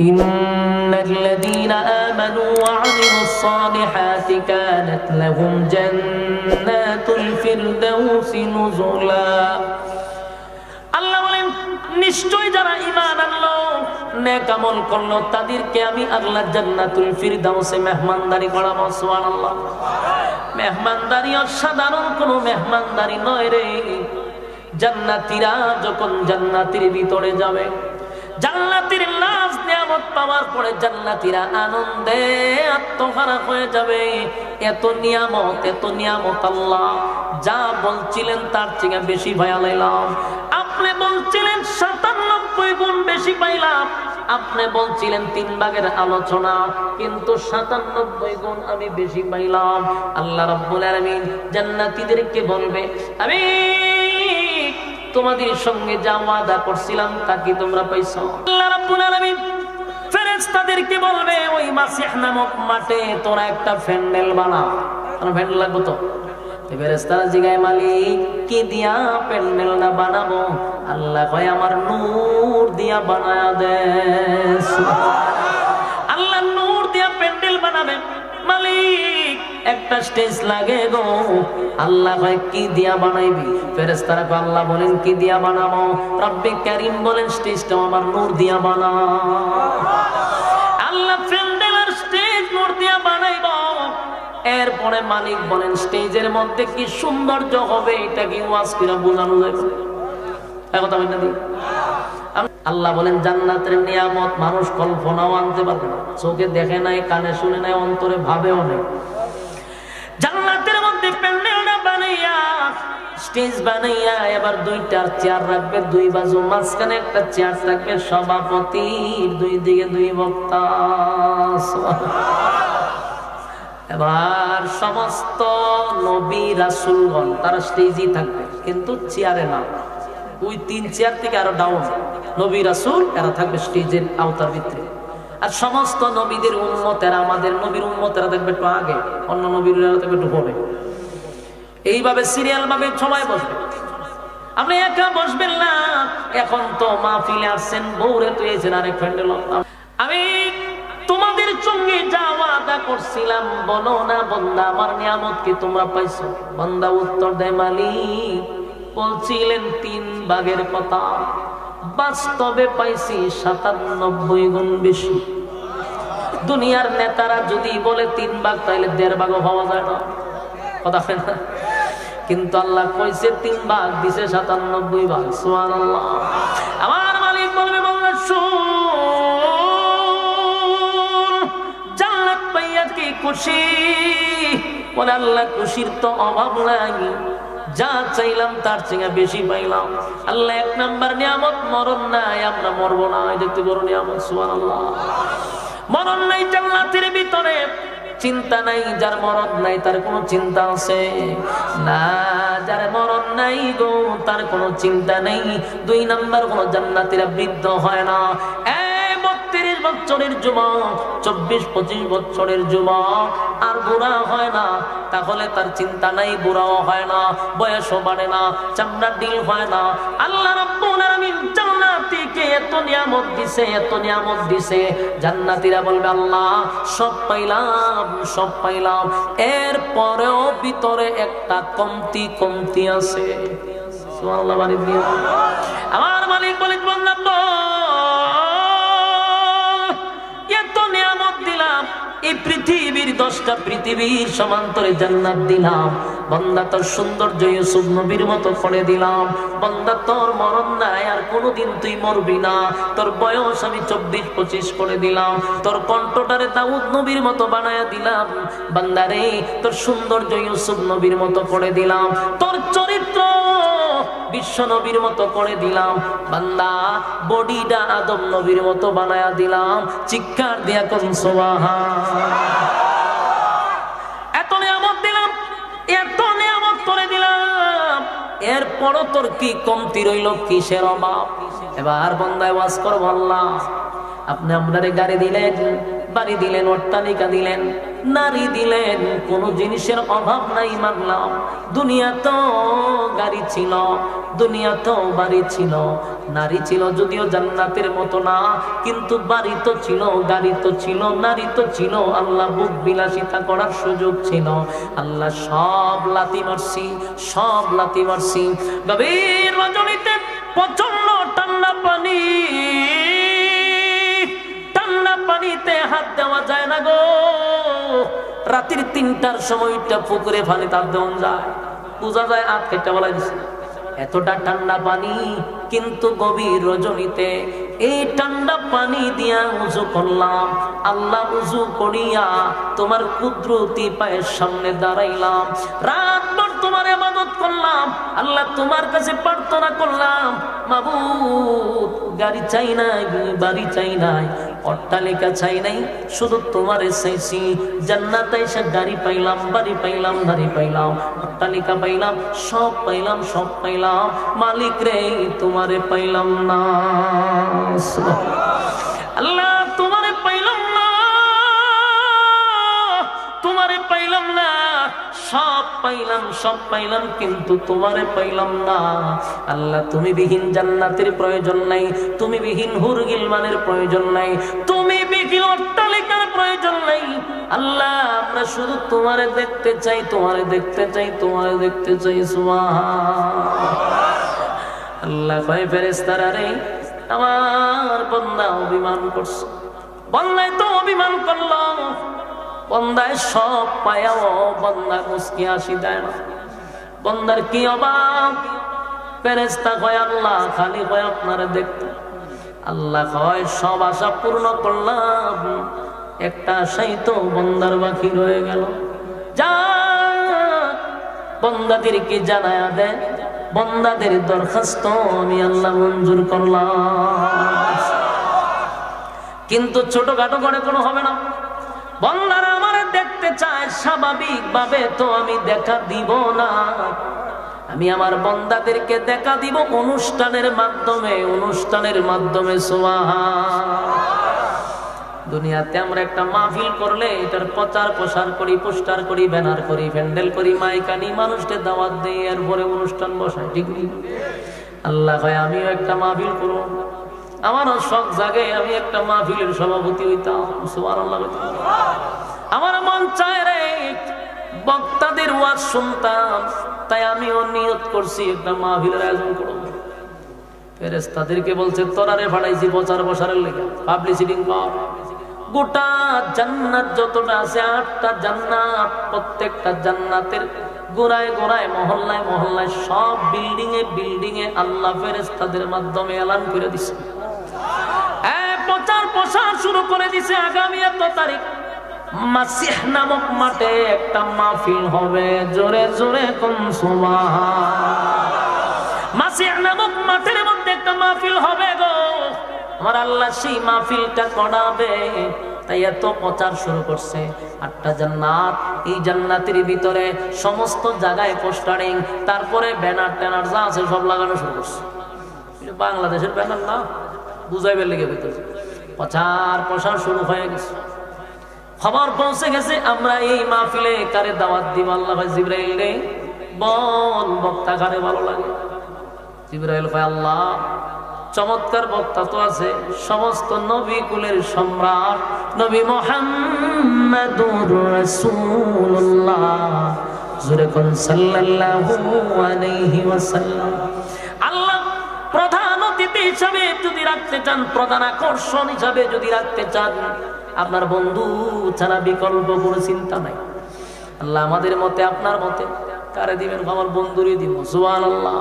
إن الذين آمنوا وعملوا الصالحات كانت لهم جنات الفردوس نزلا আল্লাহ বলেন নিশ্চয় যারা ঈমান আনলো নেক আমল করলো তাদেরকে আমি আল্লাহ জান্নাতুল ফিরদাউসে মেহমানদারি করাবো সুবহানাল্লাহ মেহমানদারি অসাধারণ কোনো মেহমানদারি নয় রে জান্নাতীরা যখন জান্নাতির ভিতরে যাবে জান্নাতির নাচ নিয়ামত পাওয়ার পরে জান্নাতিরা আনন্দে আত্মহারা হয়ে যাবে। এত নিয়ামত এত নিয়ামত আল্লাহ। যা বলছিলেন তার থেকে বেশি ভয়া লাইলাম আপনি বলছিলেন সাতানব্বই গুণ বেশি পাইলাম। আপনি বলছিলেন তিন ভাগের আলোচনা, কিন্তু সাতানব্বই গুণ আমি বেশি পাইলাম। আল্লাহ রব্বুল আলামিন জান্নাতীদেরকে বলবে আমি তোমাদের সঙ্গে যা ওয়াদা করছিলাম, তা কি তোমরা পাইছো? আল্লাহ রাব্বুল আলামিন ফেরেশতাদেরকে বলবে, ওই মাসিহ নামক মাঠে তোরা একটা প্যান্ডেল বানা। আর প্যান্ডেল লাগবে তো। ফেরেশতারা জিগায়, মালিক, কি দিয়া প্যান্ডেল না বানাবো? আল্লাহ কয়, আমার নূর দিয়া দে। আল্লাহ নূর দিয়া প্যান্ডেল মালিক একটা স্টেজ লাগে গো। আল্লাহ ভাই কি দিয়া বানাইবি? ফেরেশতারা কয়, আল্লাহ বলেন, কি দিয়া বানাবো? রব্বে কারীম বলেন স্টেজটা আমার নূর দিয়া বানা। আল্লাহ প্যান্ডেল স্টেজ নূর দিয়া বানাইব। এরপরে মালিক বলেন, স্টেজের মধ্যে কি সৌন্দর্য হবে, এটা কি ওয়াজ করে বোঝানো যাবে এখন আমি না দিই আল্লাহ বলেন, জান্নাতের নিয়ামত মানুষ কল্পনাও আনতে পারবে না। চোখে দেখে নাই, কানে শুনে নাই, অন্তরে ভাবেও নাই। স্টেজ বানাইয়া এবার দুইটা চেয়ার রাখবে, দুই বাজু, মাঝখানে একটা চেয়ার থাকবে সভাপতির দুই দিকে দুই বক্তা। এবার সমস্ত নবী রাসুলগণ, তারা স্টেজই থাকবে, কিন্তু চেয়ারে না। ওই তিন চেয়ার থেকে আরও ডাউন নবী রাসুল, এরা থাকবে স্টেজের আওতার ভিতরে। আর সমস্ত নবীদের উন্মত উন্মতেরা আমাদের নবীর উন্মত উন্মতেরা থাকবে একটু আগে, অন্য নবীর থাকবে একটু পরে। এইভাবে সিরিয়াল ভাবে সময় বসবে। আপনি একা বসবেন না। এখন তো মাহফিলে আসছেন বৌরে তুইছেন আরেক ফ্রেন্ডের আমি তোমাদের সঙ্গে যা ওয়াদা করছিলাম, বলো না বন্দা আমার নিয়ামত কি তোমরা পাইছো? বন্দা উত্তর দেয়, মালিক, বলছিলেন তিন ভাগের কথা। বাস্তবে পাইছি সাতানব্বই গুণ বেশি। দুনিয়ার নেতারা যদি বলে তিন ভাগ তাহলে দেড় ভাগও পাওয়া যায় না। কথা না। কিন্তু আল্লাহ কইছে তিন ভাগ, দিছে সাতানব্বই ভাগ। সোয়ান আমার মালিক বলবে বলবে জান্নাত পাইয়া কি খুশি? বলে, আল্লাহ, খুশির তো অভাব নাই। যা চাইলাম, তার চেয়ে বেশি পাইলাম। আল্লাহ, এক নাম্বার নিয়ামত, মরণ নাই, আমরা মরবো না। দেখতে বড় নিয়ামত সোয়ান মরণ নাই জান্নাতের ভিতরে। চিন্তা নাই, যার মরণ নাই তার কোনো চিন্তা আছে? না, যার মরণ নাই গো, তার কোনো চিন্তা নেই। দুই নাম্বার কোনো জান্নাতিরা বৃদ্ধ হয় না। বছরের যুবক চব্বিশ, পঁচিশ বছরের যুবক আর বুড়া হয় না, তাহলে তার চিন্তা নাই, বুড়াও হয় না, বয়সও বাড়ে না, চামড়া ডিল হয় না। আল্লাহ দিছে জান্নাতীরা আল্লাহ, সব পাইলাম সব পাইলাম। ভিতরে একটা কমতি কমতি আছে। আমার মালিক বলে পৃথিবীর দশটা পৃথিবীর সমান্তরে জান্নাত দিলাম। বন্দা তোর সৌন্দর্য ইউসুফ নবীর মতো করে দিলাম। বন্দা তোর মরণ নাই, আর কোনোদিন তুই মরবি না। তোর বয়স আমি চব্বিশ, পঁচিশ করে দিলাম। তোর কণ্ঠটারে দাউদ নবীর মতো বানায়া দিলাম। বান্দারে, তোর সৌন্দর্য ইউসুফ নবীর মতো করে দিলাম। তোর চরিত্র বিশ্ব নবীর মতো করে দিলাম। বান্দা বডিটা আদম নবীর মতো বানায়া দিলাম। চিৎকার দিয়া কোন সোবাহা এত দিলাম, এত নিয়ামত করে দিলাম। এরপরও তোর কি কমতি রইল, কিসের অভাব? এবার বন্দায় ওয়াজ করব, আল্লাহ। আপনি আপনারে গাড়ি দিলেন বাড়ি দিলেন, অট্টালিকা দিলেন, নারী দিলেন, কোন জিনিসের অভাব নাই মানলাম। দুনিয়া তো গাড়ি ছিল, দুনিয়া তো বাড়ি ছিল, নারী ছিল যদিও জান্নাতের মতো না, কিন্তু বাড়ি তো ছিল, গাড়ি তো ছিল, নারী তো ছিল, আল্লাহ বুক বিলাসিতা করার সুযোগ ছিল। আল্লাহ সব লাতি মারছি, সব লাতি মারছি। গভীর রজনীতে প্রচণ্ড ঠান্ডা পানি। পানিতে হাত দেওয়া যায় না গো। রাত্রির তিনটার সময়টা পুকুরে পানি তার দেওয়া যায়। বোঝা যায় আট কেটে বলা দিচ্ছে এতটা ঠান্ডা পানি কিন্তু গভীর রজনীতে এই ঠান্ডা পানি দিয়া উজু করলাম। আল্লাহ উজু করিয়া তোমার কুদরতি পায়ের সামনে দাঁড়াইলাম। রাতভর তোমার এবাদত করলাম, আল্লাহ তোমার কাছে প্রার্থনা করলাম, মাবুদ, গাড়ি চাই নাই, বাড়ি চাই নাই অট্টালিকা চাই নাই, শুধু তোমারে চাইছি, জান্নাত এসে গাড়ি পাইলাম, বাড়ি পাইলাম গাড়ি পাইলাম অট্টালিকা পাইলাম, সব পাইলাম সব পাইলাম, মালিক রে তোমারে পাইলাম না আল্লাহ পাইলাম, সব পাইলাম, কিন্তু তোমারে পাইলাম না। আল্লাহ, তুমি বিহীন জান্নাতের প্রয়োজন নাই, তুমি বিহীন হুরগিলমানের প্রয়োজন নাই, তুমি বিহীন অট্টালিকার প্রয়োজন নাই। আল্লাহ, আমরা শুধু তোমারে দেখতে চাই, তোমারে দেখতে চাই, তোমারে দেখতে চাই আল্লাহ, কয় ফেরেস্তারা রে, আমার বন্দা অভিমান করছ। বন্দায় তো অভিমান করল বন্দায় সব পায়াও বন্দা মুসকি আসি দেয় না। বন্দার কি অভাব? ফেরেস্তা কয়, আল্লাহ খালি কয়, আপনারা দেখতে। আল্লাহ কয়, সব আশা পূর্ণ করলাম। একটা আশাই তো বন্দার বাকি রয়ে গেল। যা বন্দাদেরকে জানায়া দেয় বন্দাদের দরখাস্ত আমি আল্লাহ মঞ্জুর করলাম। কিন্তু ছোটখাটো করে কোনো হবে না। বন্দারা আমার দেখতে চায় স্বাভাবিক ভাবে তো আমি দেখা দিব না। আমি আমার বন্দাদেরকে দেখা দিব অনুষ্ঠানের মাধ্যমে অনুষ্ঠানের মাধ্যমে দুনিয়াতে আমরা একটা মাহফিল করলে এটার প্রচার প্রসার করি, পোস্টার করি, ব্যানার করি, প্যান্ডেল করি মাইকানি মানুষকে দাওয়াত দিই, এরপরে অনুষ্ঠান বসাই ঠিক আল্লাহ ভাই আমিও একটা মাহফিল করব আমারও শখ জাগে আমি একটা মাহফিলের সভাপতি হইতাম আমার মন চায় রে, বক্তাদের ওয়াজ শুনতাম, তাই আমিও নিয়ত করছি একটা মাহফিলের আয়োজন করব। ফেরেস্তাদেরকে বলছে তোরারে ফাড়াইছি প্রচার লেগে পাবলিসিটিং গোটা জান্নাত যতটা আছে, আটটা জান্নাত, প্রত্যেকটা জান্নাতের গোড়ায় গোড়ায়, মহল্লায় মহল্লায় সব বিল্ডিং এ বিল্ডিং এ আল্লাহ ফেরেস্তাদের মাধ্যমে এলান করে দিছে। করে দিছে আগামী এত তারিখ। মাসিহ নামক মাঠে একটা মাহফিল হবে, জোরে জোরে কোন মাসিহ নামক মাঠের মধ্যে একটা মাহফিল হবে গো। আমার আল্লাহ সেই মাহফিলটা করাবে। তাই এত প্রচার শুরু করছে। আটটা জান্নাত, এই জান্নাতের ভিতরে সমস্ত জায়গায় পোস্টারিং, তারপরে ব্যানার ট্যানার যা আছে সব লাগানো শুরু করছে। বাংলাদেশের ব্যানার না? বুঝাইবে লেগে ভিতরে প্রচার প্রসার শুরু হয়ে গেছে। খবর পৌঁছে গেছে, আমরা এই মাহফিলে কারে দাওয়াত দিব? আল্লাহ ভাই জিব্রাইল রে বল বক্তা কারে ভালো লাগে? জিব্রাইল ভাই, আল্লাহ, চমৎকার বক্তা তো আছে। সমস্ত নবী কুলের সম্রাট, নবী মোহাম্মদুর রাসূলুল্লাহ, জোরে কোন সাল্লাল্লাহু আলাইহি ওয়াসাল্লাম। হিসাবে যদি রাখতে চান, প্রধান আকর্ষণ হিসাবে যদি রাখতে চান, আপনার বন্ধু ছাড়া বিকল্প কোনো চিন্তা নাই। আল্লাহ আমাদের মতে, আপনার মতে। কারে দিবেন? আমার বন্ধুরই দিব। সুবান আল্লাহ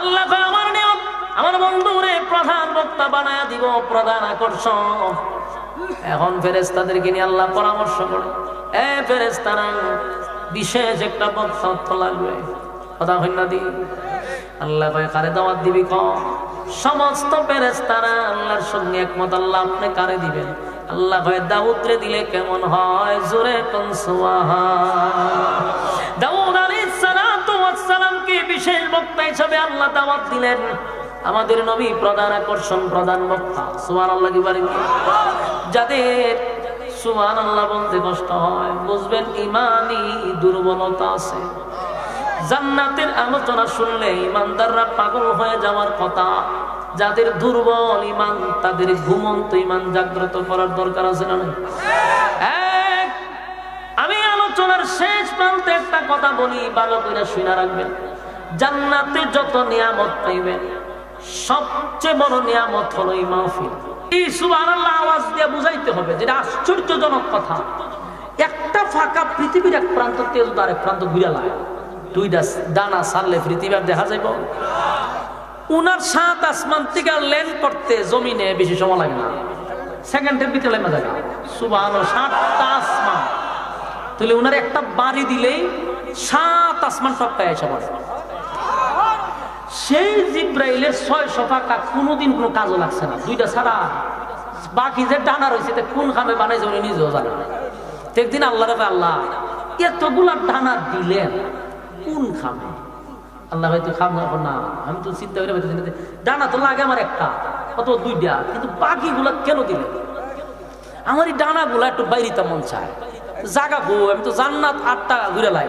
আল্লাহ আমার নিয়ম, আমার বন্ধুরে প্রধান বক্তা বানায় দিব, প্রধান আকর্ষণ। এখন ফেরেস্তাদেরকে নিয়ে আল্লাহ পরামর্শ করে, এ ফেরেস্তারা বিশেষ একটা বক্তা অর্থ লাগবে। কথা হইনা দি? আল্লাহ কারে দাওয়াত দিবি ক সমস্ত ফেরেস্তারা আল্লাহর সঙ্গে একমত, আল্লাহ আপনি কারে দিবেন? আল্লাহ কয় দাউদরে দিলে কেমন হয়? জোরে দাউদ আলাইহিস সালাতু বিশেষ বক্তা হিসেবে আল্লাহ দাওয়াত দিলেন। আমাদের নবী প্রধান আকর্ষণ, প্রধান বক্তা। সুমান আল্লাহ কি যাদের সুমান আল্লাহ বলতে কষ্ট হয়, বুঝবেন ইমানই দুর্বলতা আছে। জান্নাতের আলোচনা শুনলে ইমানদাররা পাগল হয়ে যাওয়ার কথা। যাদের দুর্বল ইমান তাদের ঘুমন্ত ইমান জাগ্রত করার দরকার আছে না এক, আমি আলোচনার শেষ প্রান্তে একটা কথা বলি ভালো করে শুনে রাখবেন। জান্নাতে যত নিয়ামত পাইবেন সবচেয়ে বড় নিয়ামত হলো এই মাহফিল। এই সুবহানাল্লাহ আওয়াজ দিয়ে বুঝাইতে হবে যেটা আশ্চর্যজনক কথা। একটা ফাঁকা পৃথিবীর এক প্রান্ত থেকে যদি আরেক প্রান্ত ঘুরে লাগে দুইটা দানা সারলে পৃথিবী দেখা যাইব। উনার সাত আসমান থেকে ল্যান্ড করতে জমিনে বেশি সময় লাগে না। সেকেন্ডের ভিতরে লেমা জায়গা সুবাহ সাতটা আসমান। তাহলে উনার একটা বাড়ি দিলেই সাত আসমান টপকায় এসে পড়ে। সেই জিব্রাইলের ছয় সফাকা কোনোদিন কোনো কাজও লাগছে না। দুইটা ছাড়া। বাকি যে ডানা রয়েছে কোন খামে বানাইছে উনি নিজেও জানে একদিন আল্লাহ রে আল্লাহ, এতগুলা ডানা দিলেন, কোন খামে? আল্লাহ হয়তো খাম না। আমি তো চিন্তা করে পাইতেছি ডানা তো লাগে আমার একটা, কত দুইটা, কিন্তু বাকিগুলা কেন দিলে? আমার এই ডানাগুলা একটু বাইরিতে মন চায়। জাগা গো, আমি তো জান্নাত আটটা ঘুরে লাই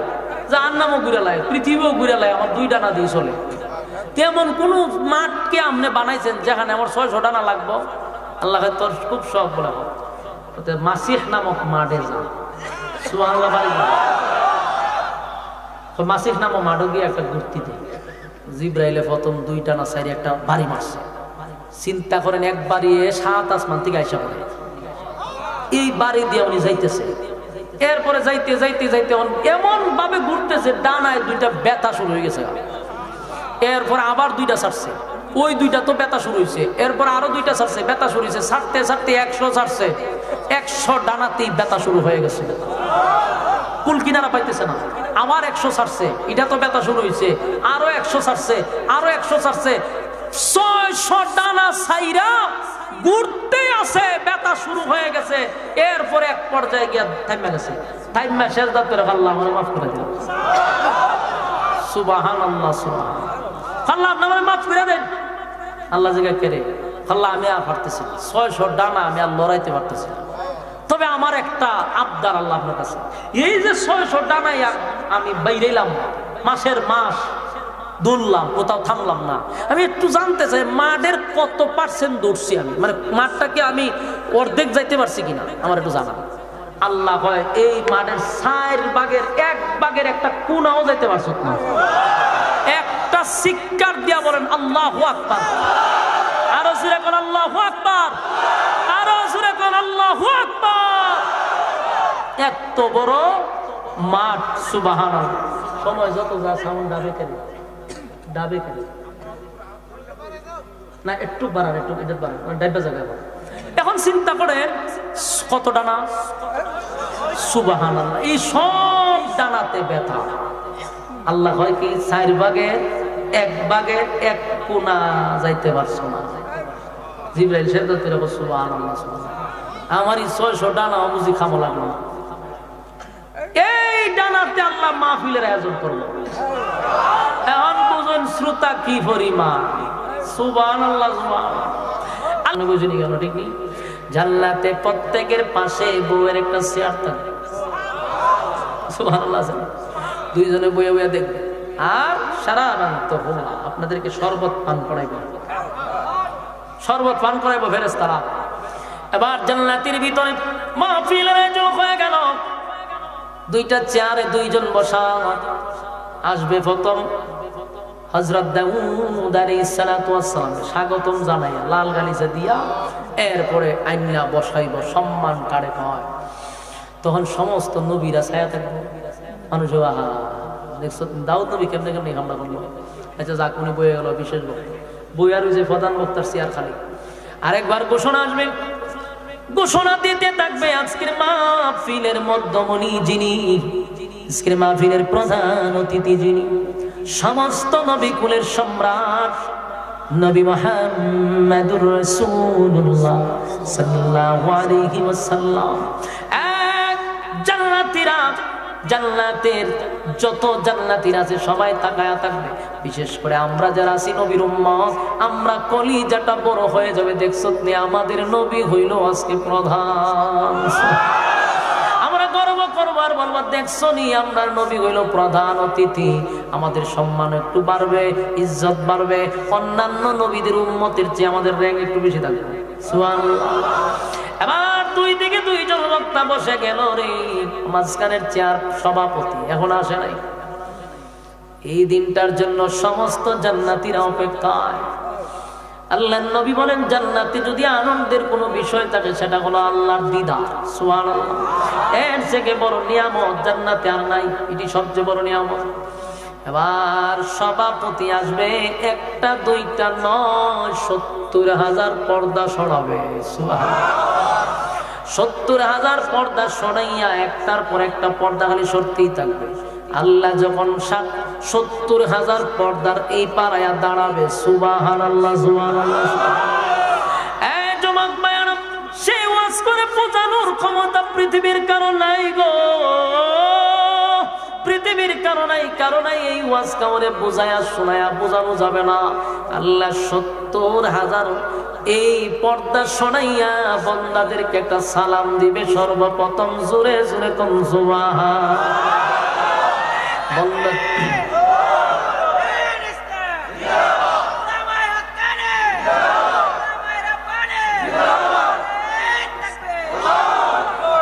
জান্নামও ঘুরে লাই, পৃথিবীও ঘুরে লাই, আমার দুই ডানা দিয়ে চলে। তেমন কোন মাঠকে আপনি বানাইছেন যেখানে আমার ছয়শো ডানা লাগবো? আল্লাহ তোর খুব শখ বলে মাসিহ নামক মাঠে যান যান। তো মাসিহ নামও মাঠে গিয়ে একটা ঘুরতি দেয়। জিব্রাইলে প্রথম দুইটা না সাইডে একটা বাড়ি মারছে। চিন্তা করেন এক বাড়ি সাত আসমান থেকে আইসা পড়ে। এই বাড়ি দিয়ে উনি যাইতেছে। এরপরে যাইতে যাইতে যাইতে এমন ভাবে ঘুরতেছে, ডানায় দুইটা ব্যথা শুরু হয়ে গেছে। এরপর আবার দুইটা ছাড়ছে। ওই দুইটা তো ব্যথা শুরু হয়েছে এরপর আরও দুইটা ছাড়ছে, ব্যথা শুরু হয়েছে ছাড়তে ছাড়তে একশো ছাড়ছে। একশো ডানাতেই ব্যথা শুরু হয়ে গেছে। কুল কিনারা পাইতেছে না। আবার একশো ছাড়ছে। এটা তো ব্যথা শুরু হয়েছে আরও একশো ছাড়ছে, আরও একশো ছাড়ছে। ডানা সাইরা ঘুরতে শুরু হয়ে গেছে। এক আমার মাফ সুবাহান আল্লাহ মাফ আল্লাহ আমি আর পারতেছি। ছয়শো ডানা আমি আর লড়াইতে পারতেছি না। তবে আমার একটা আবদার আল্লাহ আপনার এই যে ছয়শো ডানাই আমি বাইরেলাম, মাসের মাস দৌড়লাম কোথাও থামলাম না। আমি একটু জানতে চাই, মাঠের কত পার্সেন্ট দৌড়ছি আমি? মানে মাঠটাকে আমি অর্ধেক যাইতে পারছি কিনা? আমার একটু জানা আল্লাহ হয়, এই মাঠের সাইর বাগের এক বাগের একটা কোনাও যাইতে পারছ না একটা শিক্ষার দিয়া বলেন, আল্লাহ আকবার। আরও জুড়ে কোন, আল্লাহ আকবার। আরও জুড়ে কোন, আল্লাহ আকবার। এত বড় মাঠ সুবাহান সময় যত যা সাউন্ড ডাবে কেন? ডাবে কেন? না, একটু বাড়ান, একটু এটা বাড়ান ডাইবা জায়গা বাড়ান। এখন চিন্তা করেন কত ডানা সুবাহান এই সব ডানাতে ব্যথা। আল্লাহ হয় কি, চার ভাগের এক ভাগের এক কোনা যাইতে পারছ না। জিব্রাইল আল্লাহ আমার এই ছয়শো ডানা বুঝি খামো লাগল। এই ডানাতে আল্লাহ মাহফিলের আয়োজন এখন শ্রোতা কি সুবাহান আল্লাহ কেন ঠিক নেই প্রত্যেকের পাশে বউয়ের একটা চেয়ার থাকে। দুইজনে বইয়া বইয়া দেখবে। আর সারা হোলা আপনাদেরকে শরবত পান করাইব। শরবত পান করাইব ফেরেস তারা এবার জান্নাতের ভিতরে মাহফিলের আয়োজন হয়ে গেল। দুইটা চেয়ারে দুইজন বসা। আসবে প্রথম হজরত দাউদ আলাইহিস সালাতু স্বাগতম জানাইয়া লাল গালিচা দিয়া এরপরে আইনা বসাইব, সম্মান কারে কয়। তখন সমস্ত নবীরা ছায়া থাকবে। মানুষ, আহা, দেখছ, দাউদ নবী কেমনে কেমনে হামলা করল? আচ্ছা যাক, উনি বয়ে গেল বিশেষ বক্তা। বইয়ার ওই যে প্রধান বক্তার চেয়ার খালি। আরেকবার ঘোষণা আসবে। ঘোষণা দিতে থাকবে আজকের মাহফিলের মধ্যমণি যিনি। আজকের মাহফিলের প্রধান অতিথি যিনি। সমস্ত নবী কুলের সম্রাট নবী মোহাম্মদুর রাসূলুল্লাহ সাল্লাল্লাহু আলাইহি ওয়াসাল্লাম। এক জান্নাতীরা জান্নাতের যত জান্নাতির আছে সবাই তাকায়া থাকবে। বিশেষ করে আমরা যারা আছি নবীর আমরা কলিজাটা বড় হয়ে যাবে। দেখছ আমাদের নবী হইল আজকে প্রধান। গর্ব দেখছ নি, আমরা নবী প্রধান অতিথি। আমাদের সম্মান একটু বাড়বে, ইজ্জত বাড়বে। অন্যান্য নবীদের উন্মতের চেয়ে আমাদের র্যাঙ্ক একটু বেশি থাকবে। সুবহানাল্লাহ। এবার দুই দিকে দুইজন বক্তা বসে গেল রে। মাঝখানের চেয়ার সভাপতি এখন আসে নাই। এই দিনটার জন্য সমস্ত জান্নাতিরা অপেক্ষায়। আল্লাহ নবী বলেন, জান্নাতে যদি আনন্দের কোনো বিষয় থাকে, সেটা হলো আল্লাহর দিদার। সুবহানাল্লাহ। এর থেকে বড় নিয়ামত জান্নাতে আর নাই। এটি সবচেয়ে বড় নিয়ামত। এবার সভাপতি আসবে, একটা, দুইটা, নয়, সত্তর হাজার পর্দা সরাবে। সুবহানাল্লাহ। সত্তর হাজার পর্দা সরাইয়া একটার পর একটা পর্দা খালি সরতেই থাকবে। আল্লাহ যখন সাত- সত্তর হাজার পর্দার এই পাড়ায় দাঁড়াবে সুবাহান আল্লাহ সুবাহান আল্লাহ সে ওয়াজ করে পচানোর ক্ষমতা পৃথিবীর কারণ নাই গো। পৃথিবীর কারণাই কারণাই এই ওয়াজ কামরে বোঝায়া, শোনায়া বোঝানো যাবে না। আল্লাহ সত্তর হাজার এই পর্দা শোনাইয়া বন্দাদেরকে একটা সালাম দিবে সর্বপ্রথম, জোরে জোরে কম বন্দা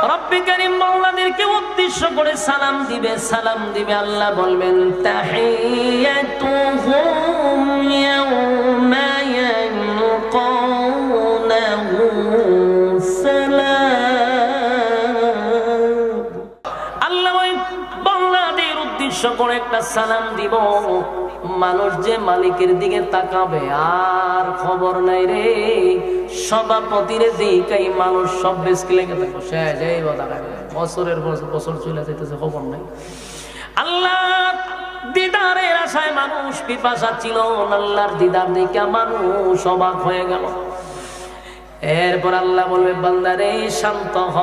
রব্বি করিম মাওলাদেরকে উদ্দেশ্য করে সালাম দিবে সালাম দিবে, আল্লাহ বলবেন করে একটা সালাম দিব। মানুষ যে মালিকের দিকে তাকাবে, আর খবর নাই রে। সভাপতির দিকাই মানুষ সব বেশি লেগে থাকব। শেষ, এই বছরের বছর চলে যেতেছে খবর নাই। আল্লাহ দিদারের আশায় মানুষ, পিপাসা ছিল, আল্লাহর দিদার দিকে মানুষ অবাক হয়ে গেল। এরপর আল্লাহ বলবে, বান্দারে, শান্ত হ।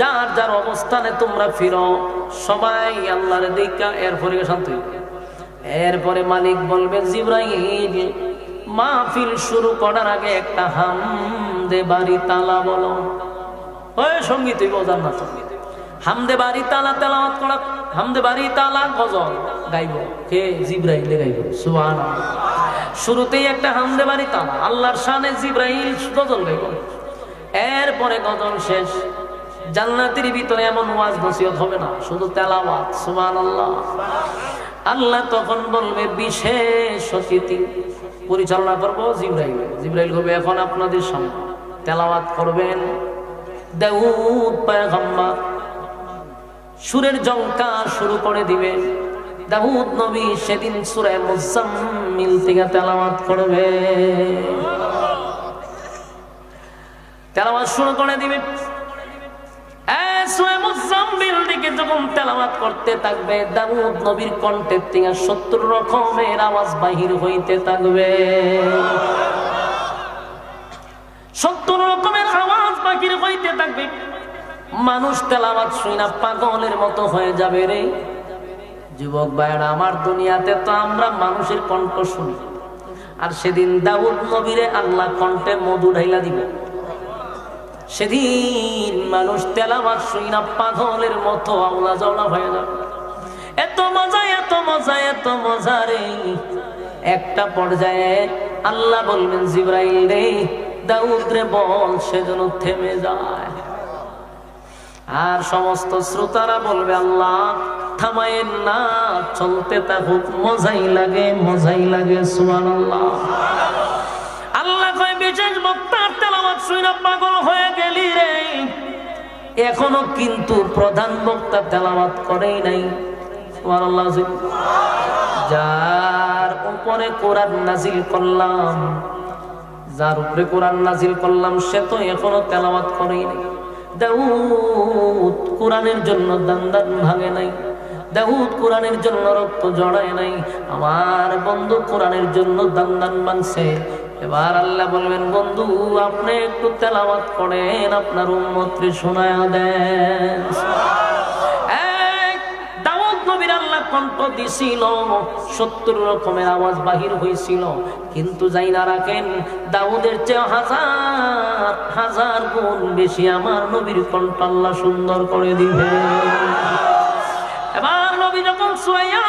যার যার অবস্থানে তোমরা ফিরো, সবাই আল্লাহর দিকা, এরপরে শান্ত। এরপরে মালিক বলবে, জিব্রাইল মাহফিল শুরু করার আগে একটা হাম দে বাড়ি তালা বলো। ওই সংগীত বোঝার না তো। হামদে বাড়ি তালা, তেলাওয়াত করা। হামদে বাড়ি তালা, গজল গাইব। কে? জিব্রাইলে গাইব। সুবহান শুরুতেই একটা হামদে বাড়ি তালা। আল্লাহর শানে জিব্রাইল গজল গাইব। এরপরে গজল শেষ। জান্নাতের ভিতরে এমন ওয়াজ নসিহত হবে না। শুধু তেলাওয়াত, সুবহানাল্লাহ। আল্লাহ তখন বলবে, বিশেষ অতিথি। পরিচালনা করব জিব্রাইল। জিব্রাইল হবে এখন আপনাদের সামনে। তেলাওয়াত করবেন। সুরের জঙ্কা শুরু করে দিবে। দাউদ নবী সেদিন সুরে মুজাম্মিল থেকে তেলাওয়াত করবে। তেলাওয়াত শুরু করে দিবে। দিকে করতে থাকবে নবীর সত্তর রকমের আওয়াজ বাহির হইতে থাকবে। সত্তর রকমের আওয়াজ বাহির হইতে থাকবে। মানুষ তেলাওয়াত শুই না পাগলের মতো হয়ে যাবে রে। যুবক ভাইয়েরা, আমার দুনিয়াতে তো আমরা মানুষের কণ্ঠ শুনি। আর সেদিন দাউদ নবীরে আল্লাহ কণ্ঠে মধু ঢাইলা দিব। সেদিন মানুষ তেলাওয়াত শুই না পাগলের মতো আওলা জওলা হয়ে যাবে। এত মজা এত মজা এত মজা রে। একটা পর্যায়ে আল্লাহ বলবেন, জিব্রাইল রে দাউদ রে বল সেজন্য থেমে যায়। আর সমস্ত শ্রোতারা বলবে, আল্লাহ, থামায়েন না, চলতে থাকুক মজাই লাগে মজাই লাগে, সুবহানাল্লাহ। আল্লাহ কয় বিশেষ এখনও কিন্তু প্রধান বক্তা তেলাওয়াত করেই নাই। যার উপরে কোরআন নাজিল করলাম, যার উপরে কোরআন নাজিল করলাম, সে তো এখনও তেলাওয়াত করেই নাই। দাউদ কোরআনের জন্য দান ভাঙে নাই। দাউদ কোরআনের জন্য রক্ত জড়ায় নাই। আমার বন্ধু কোরআনের জন্য দান ভাঙছে এবার আল্লাহ বলবেন, বন্ধু, আপনি একটু তেলাওয়াত করেন, আপনার উন্মত্রে শোনায়া দেন। কণ্ঠ দিছিল, সত্তর রকমের আওয়াজ বাহির হয়েছিল কিন্তু যাই না রাখেন, দাউদের চেয়ে হাজার হাজার গুণ বেশি আমার নবীর কণ্ঠ আল্লাহ সুন্দর করে দিবে এবার নবী যখন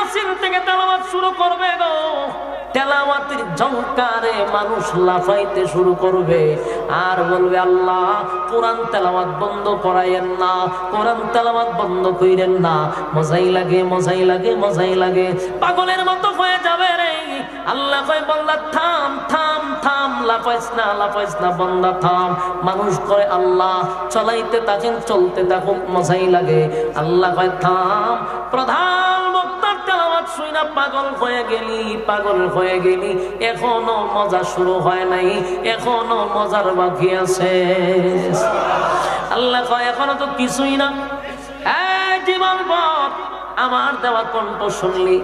আসিন থেকে তেলাওয়াত শুরু করবে গো তেলাওয়াতের ঝংকারে মানুষ লাফাইতে শুরু করবে। আর বলবে, আল্লাহ, কোরআন তেলাওয়াত বন্ধ করাইয়েন না, কোরআন তেলাওয়াত বন্ধ কইরেন না। মজাই লাগে মজাই লাগে মজাই লাগে। পাগলের মতো হয়ে যাবে রে। আল্লাহ কয়, বন্দা, থাম থাম থাম, লাফাইস না লাফাইস না, বন্দা, থাম। মানুষ কয়, আল্লাহ, চলাইতে থাকেন, চলতে থাকুক, মজাই লাগে। আল্লাহ কয়, থাম, প্রধান বক্তার তেলাওয়াত শুই না পাগল হয়ে গেলি, পাগল হয়ে গেলি। এখনও মজা শুরু হয় নাই, এখনও মজার বাকি আছে। আল্লাহ কয়, এখনও তো কিছুই না। জীবন পথ, আমার দেওয়া কণ্ঠ শুনলি,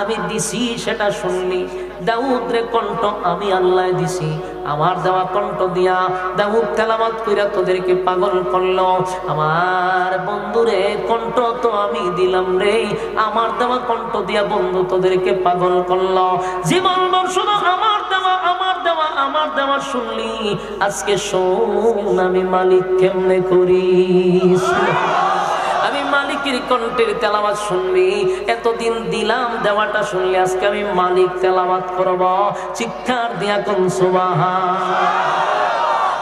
আমি দিছি সেটা শুনলি। দাউদ রে কণ্ঠ আমি আল্লাহ দিছি। আমার দেওয়া কণ্ঠ দিয়া দাউদ তেলামাত কইরা তোদেরকে পাগল করল। আমার বন্ধুরে কণ্ঠ তো আমি দিলাম রে। আমার দেওয়া কণ্ঠ দিয়া বন্ধু তোদেরকে পাগল করল। জীবন শুধু আমার দেওয়া আমার দেওয়া আমার দেওয়া শুনলি। আজকে শোন আমি মালিক কেমনে করিস মালিকের কণ্ঠের তেলাওয়াত শুনবি। এতদিন দিলাম দেওয়াটা শুনলি, আজকে আমি মালিক তেলাওয়াত করব। চিৎকার দিয়া কোন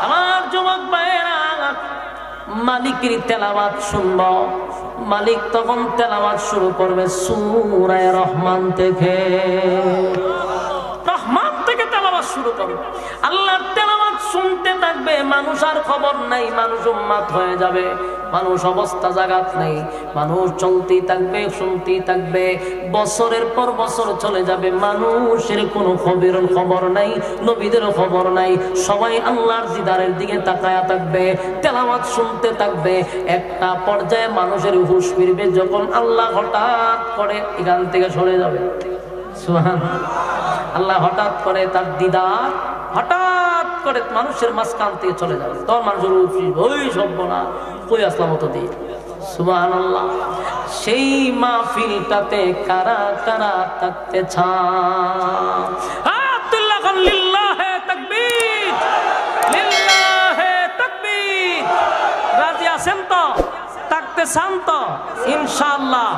আমার যুবক ভাইয়েরা, মালিকের তেলাওয়াত শুনব। মালিক তখন তেলাওয়াত শুরু করবে সুরায় রহমান থেকে। রহমান থেকে তেলাওয়াত শুরু করবে। তেলাওয়াত শুনতে থাকবে, মানুষ আর খবর নাই, মানুষ উম্মাত হয়ে যাবে, মানুষ অবস্থা জাগাত নাই, মানুষ চলতেই থাকবে, শুনতেই থাকবে, বছরের পর বছর চলে যাবে, মানুষের কোনো খবর খবর নাই, নবীদের খবর নাই, সবাই আল্লাহর দিদারের দিকে তাকায়া থাকবে, তেলাওয়াত শুনতে থাকবে, একটা পর্যায়ে মানুষের হুশ ফিরবে, যখন আল্লাহ হঠাৎ করে এখান থেকে সরে যাবে। সুবহান আল্লাহ হঠাৎ করে তার দিদার হঠাৎ করে মানুষের মাঝখান থেকে চলে যাবে। তখন মানুষের ওই সভ্য না কই আসলাম মতো দিয়ে সুবাহ সেই মাহফিলটাতে কারা কারা থাকতে রাজি তো? থাকতে চান তো? ইনশাআল্লাহ।